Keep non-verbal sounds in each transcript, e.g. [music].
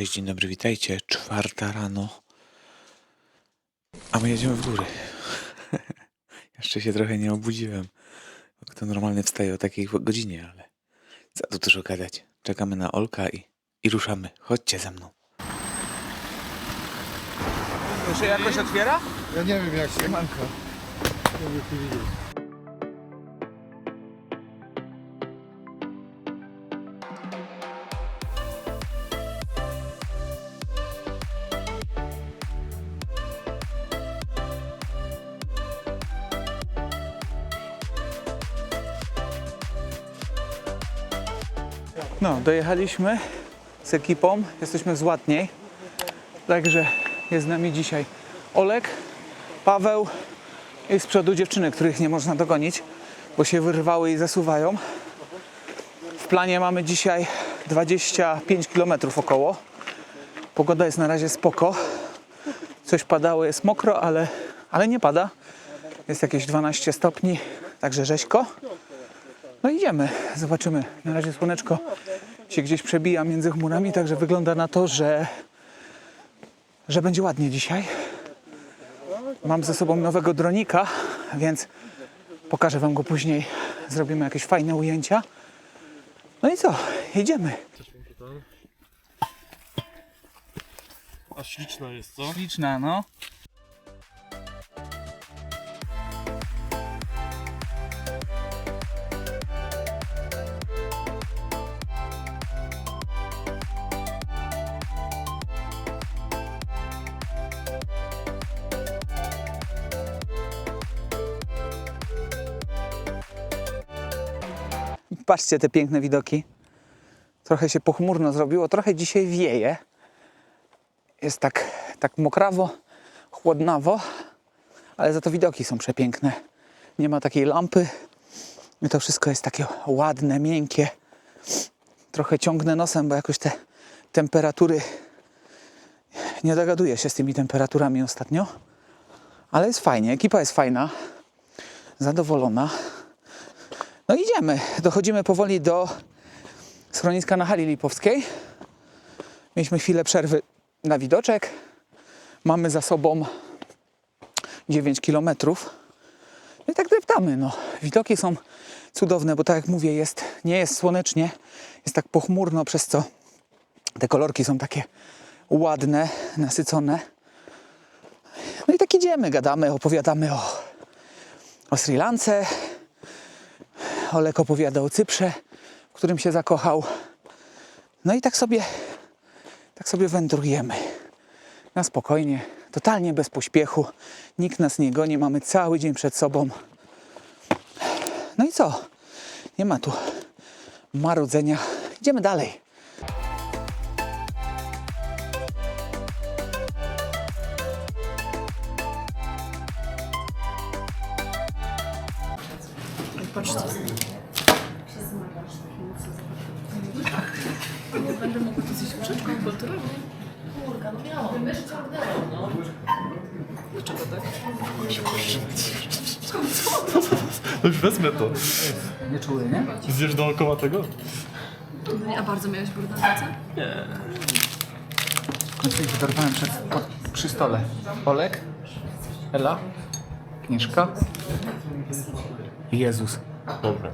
Cześć, dzień dobry, witajcie. Czwarta rano. A my jedziemy w góry. [laughs] Jeszcze się trochę nie obudziłem. Bo Kto normalnie wstaje o takiej godzinie, ale za tu dużo gadać. Czekamy na Olka i, i ruszamy. Chodźcie ze mną. To się jakoś otwiera? Ja nie wiem jak się manka. Nie wiem, No, dojechaliśmy z ekipą, jesteśmy z Łatniej. Także jest z nami dzisiaj Olek, Paweł i z przodu dziewczyny, których nie można dogonić, bo się wyrwały i zasuwają. W planie mamy dzisiaj 25 km około. Pogoda jest na razie spoko. Coś padało, jest mokro, ale, ale nie pada. Jest jakieś 12 stopni, także rzeźko. No idziemy, zobaczymy. Na razie słoneczko się gdzieś przebija między chmurami, także wygląda na to, że, że będzie ładnie dzisiaj. Mam ze sobą nowego dronika, więc pokażę Wam go później. Zrobimy jakieś fajne ujęcia. No i co? Jedziemy. A śliczna jest, co? Śliczna, no. Patrzcie te piękne widoki. Trochę się pochmurno zrobiło, trochę dzisiaj wieje. Jest tak, tak mokrawo, chłodnawo, ale za to widoki są przepiękne. Nie ma takiej lampy. I to wszystko jest takie ładne, miękkie. Trochę ciągnę nosem, bo jakoś te temperatury nie dogaduję się z tymi temperaturami ostatnio. Ale jest fajnie, ekipa jest fajna, zadowolona. No idziemy, dochodzimy powoli do schroniska na hali lipowskiej. Mieliśmy chwilę przerwy na widoczek. Mamy za sobą 9 kilometrów. No i tak deptamy. No. Widoki są cudowne, bo tak jak mówię, jest, nie jest słonecznie, jest tak pochmurno, przez co te kolorki są takie ładne, nasycone. No i tak idziemy, gadamy, opowiadamy o, o Sri Lance. Olek opowiada o Cyprze, w którym się zakochał. No i tak sobie, tak sobie wędrujemy. Na spokojnie, totalnie bez pośpiechu. Nikt nas nie goni, mamy cały dzień przed sobą. No i co? Nie ma tu marudzenia. Idziemy dalej. Będę mogła to zjeść przeczką kulturową. Kurka, no miałam. Wiesz, ciągnęłam, no. Dlaczego tak? No już wezmę to. Nie czuły, nie? Zjesz dookoła tego? A bardzo miałeś brud na ręce? Końcu ich dorwałem przed, pod, przy stole. Olek, Ela, i Jezus. Dobra.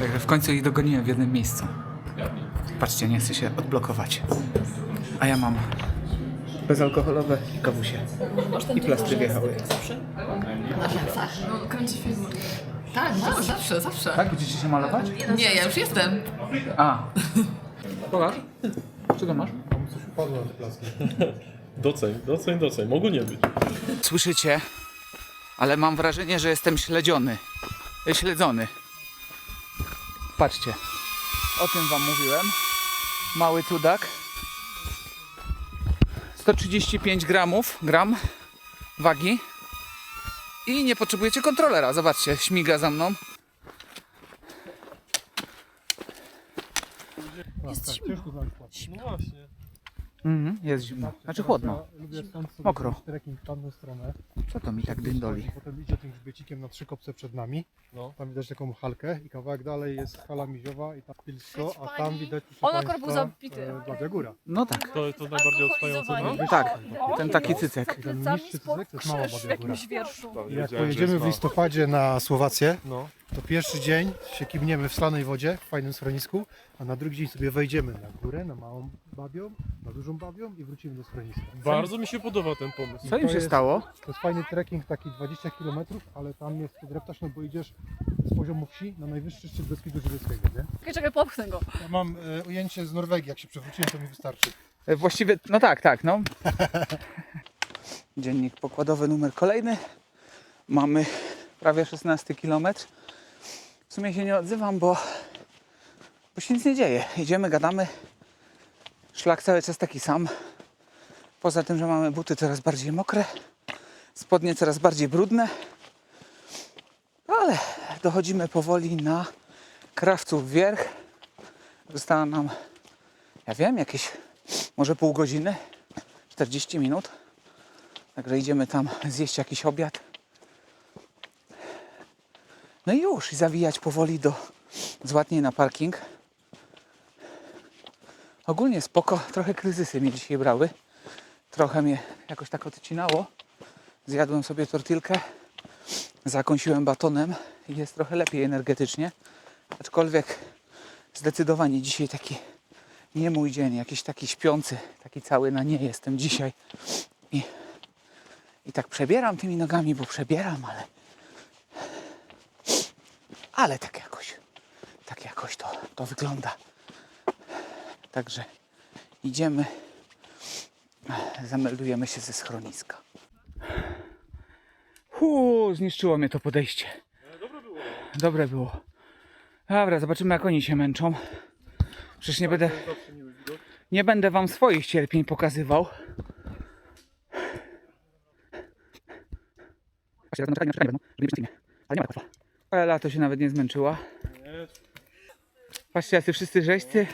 Także w końcu ich dogoniłem w jednym miejscu. Patrzcie, nie chcę się odblokować. A ja mam bezalkoholowe i kawusie. I plastry wjechały. No, kręci film. Tak, no, zawsze, zawsze. Tak? Będziecie się malować? Nie, ja już jestem. A. [laughs] Pokaż. Co to masz? Na. [laughs] Doceń, doceń, doceń. Mogło nie być. Słyszycie? Ale mam wrażenie, że jestem śledziony. Śledzony. Patrzcie. O tym wam mówiłem. Mały cudak. 135 gramów, gram wagi. I nie potrzebujecie kontrolera. Zobaczcie, śmiga za mną. Jest płatki. No właśnie. Mhm, jest zimno. Znaczy chłodno. Lubię stąd sobie Mokro. zrobić trekking w tamtą stronę. Co to mi tak dyndoli? Potem idzie tym grzbiecikiem na trzy kopce przed nami. No. Tam widać taką halkę i kawałek dalej jest hala miziowa i tam pilsko, a tam widać proszę On akurat państwa, był zabity. e, Babia Góra. No tak, To, to najbardziej odstające, no? tak. Ten taki cycek. I ten niższy cycek to jest mała w Babia Góra. jakimś wierszu. I jak pojedziemy w listopadzie na Słowację, No. To pierwszy dzień się kibniemy w slanej wodzie, w fajnym schronisku, a na drugi dzień sobie wejdziemy na górę, na małą babią, na dużą babią i wrócimy do schroniska. Bardzo mi się podoba ten pomysł. Co im To się jest- stało? To jest fajny trekking, taki 20 km, ale tam jest dreptaż, no bo idziesz z poziomu wsi na najwyższy szczyt Beskidu Żywieckiego, nie? Czekaj, czekaj, popchnę go. Ja mam e, ujęcie z Norwegii, jak się przewróciłem, to mi wystarczy. E, Właściwie, no tak, tak, no. [laughs] Dziennik pokładowy numer kolejny. Mamy prawie 16 km. W sumie się nie odzywam, bo, bo się nic nie dzieje. Idziemy, gadamy. Szlak cały czas taki sam. Poza tym, że mamy buty coraz bardziej mokre, spodnie coraz bardziej brudne. Ale dochodzimy powoli na krawców wierch. Została nam, ja wiem, jakieś może pół godziny, 40 minut. Także idziemy tam zjeść jakiś obiad. No i już, i zawijać powoli do Złatniej na parking. Ogólnie spoko, trochę kryzysy mnie dzisiaj brały. Trochę mnie jakoś tak odcinało. Zjadłem sobie tortilkę, zakąsiłem batonem i jest trochę lepiej energetycznie. Aczkolwiek zdecydowanie dzisiaj taki nie mój dzień, jakiś taki śpiący, taki cały na nie jestem dzisiaj. I, i tak przebieram tymi nogami, bo przebieram, ale ale tak jakoś, tak jakoś to, to wygląda. Także idziemy, zameldujemy się ze schroniska. Huu, zniszczyło mnie to podejście. Dobre było. Dobra, zobaczymy jak oni się męczą. Przecież nie będę, nie będę wam swoich cierpień pokazywał. Ale nie ma. Ela to się nawet nie zmęczyła. Patrzcie, jacy wszyscy żeścy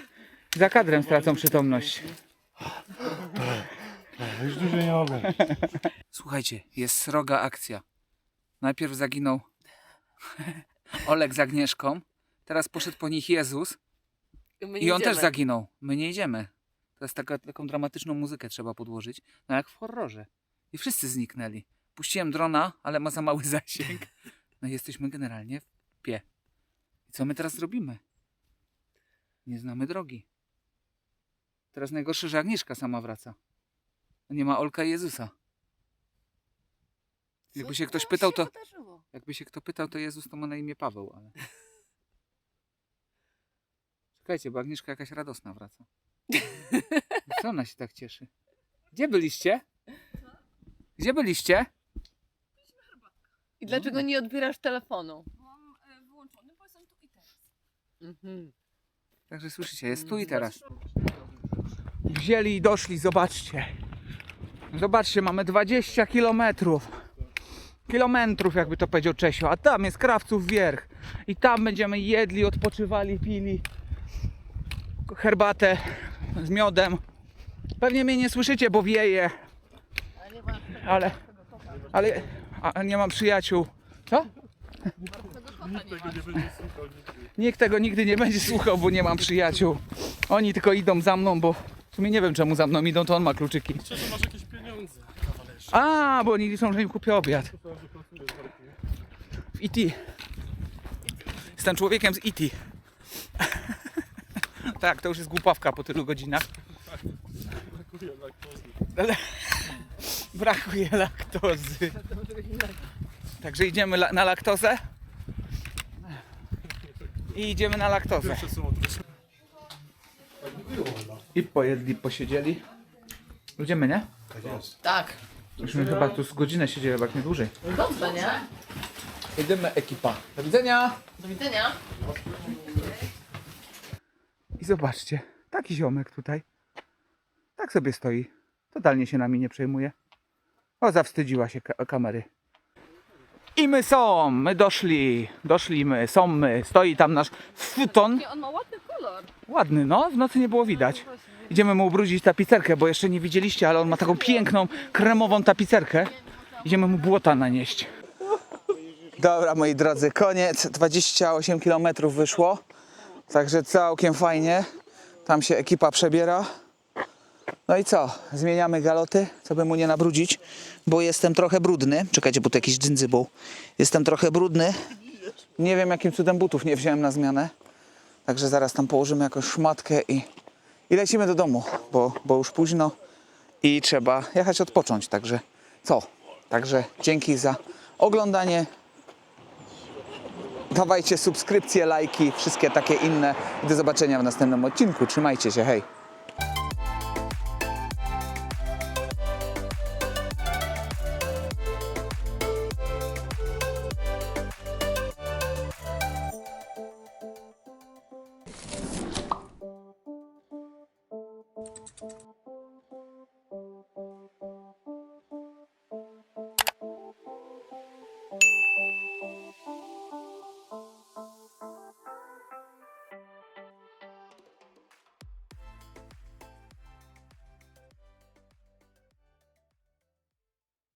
za kadrem stracą przytomność. Już dłużej nie mogę. Słuchajcie, jest sroga akcja. Najpierw zaginął [laughs] Olek z Agnieszką, teraz poszedł po nich Jezus My i on idziemy. też zaginął. My nie idziemy. Teraz taka, taką dramatyczną muzykę trzeba podłożyć, no jak w horrorze. I wszyscy zniknęli. Puściłem drona, ale ma za mały zasięg. No jesteśmy generalnie w pie. I co my teraz zrobimy? Nie znamy drogi. Teraz najgorsze, że Agnieszka sama wraca. Nie ma Olka i Jezusa. Jakby się ktoś pytał, to-? Jakby się kto pytał, to Jezus to ma na imię Paweł, ale... Czekajcie, bo Agnieszka jakaś radosna wraca. Co ona się tak cieszy? Gdzie byliście? Gdzie byliście? I dlaczego nie odbierasz telefonu? Mam e, wyłączony, bo jestem tu i teraz. Mhm. Także słyszycie, jest tu i teraz. Wzięli i doszli, zobaczcie. Zobaczcie, mamy 20 kilometrów. Kilometrów, jakby to powiedział Czesio. A tam jest Krawców Wierch. I tam będziemy jedli, odpoczywali, pili herbatę z miodem. Pewnie mnie nie słyszycie, bo wieje. Ale, ale a, nie mam przyjaciół. Co? Nikt tego nigdy nie będzie słuchał, bo nie mam przyjaciół. Oni tylko idą za mną, bo w sumie nie wiem czemu za mną idą, to on ma kluczyki. Czy masz jakieś pieniądze? A, bo oni liczą, że im kupię obiad. W E.T. Jestem człowiekiem z E.T. [laughs] tak, to już jest głupawka po tylu godzinach. Brakuje laktozy. [laughs] Brakuje laktozy. Także idziemy la- na laktozę. I idziemy na laktozę. I pojedli, posiedzieli. Idziemy, nie? Tak. Myśmy chyba tu z godzinę siedzieli, jak nie dłużej. Dobrze, nie? Jedziemy ekipa. Do widzenia. Do widzenia. I zobaczcie, taki ziomek tutaj. Tak sobie stoi. Totalnie się nami nie przejmuje. O, zawstydziła się ka- kamery. I my są, my doszli, doszliśmy, są my. Stoi tam nasz futon. On ma ładny kolor. Ładny, no, w nocy nie było widać. Idziemy mu ubrudzić tapicerkę, bo jeszcze nie widzieliście, ale on ma taką piękną, kremową tapicerkę. Idziemy mu błota nanieść. Dobra, moi drodzy, koniec. 28 km wyszło. Także całkiem fajnie. Tam się ekipa przebiera. No i co? Zmieniamy galoty, co by mu nie nabrudzić, bo jestem trochę brudny. Czekajcie, bo tu jakiś dżindzy był. Jestem trochę brudny. Nie wiem, jakim cudem butów nie wziąłem na zmianę. Także zaraz tam położymy jakąś szmatkę i, i lecimy do domu, bo, bo już późno i trzeba jechać odpocząć. Także co? Także dzięki za oglądanie. Dawajcie subskrypcje, lajki, wszystkie takie inne. Do zobaczenia w następnym odcinku. Trzymajcie się, hej!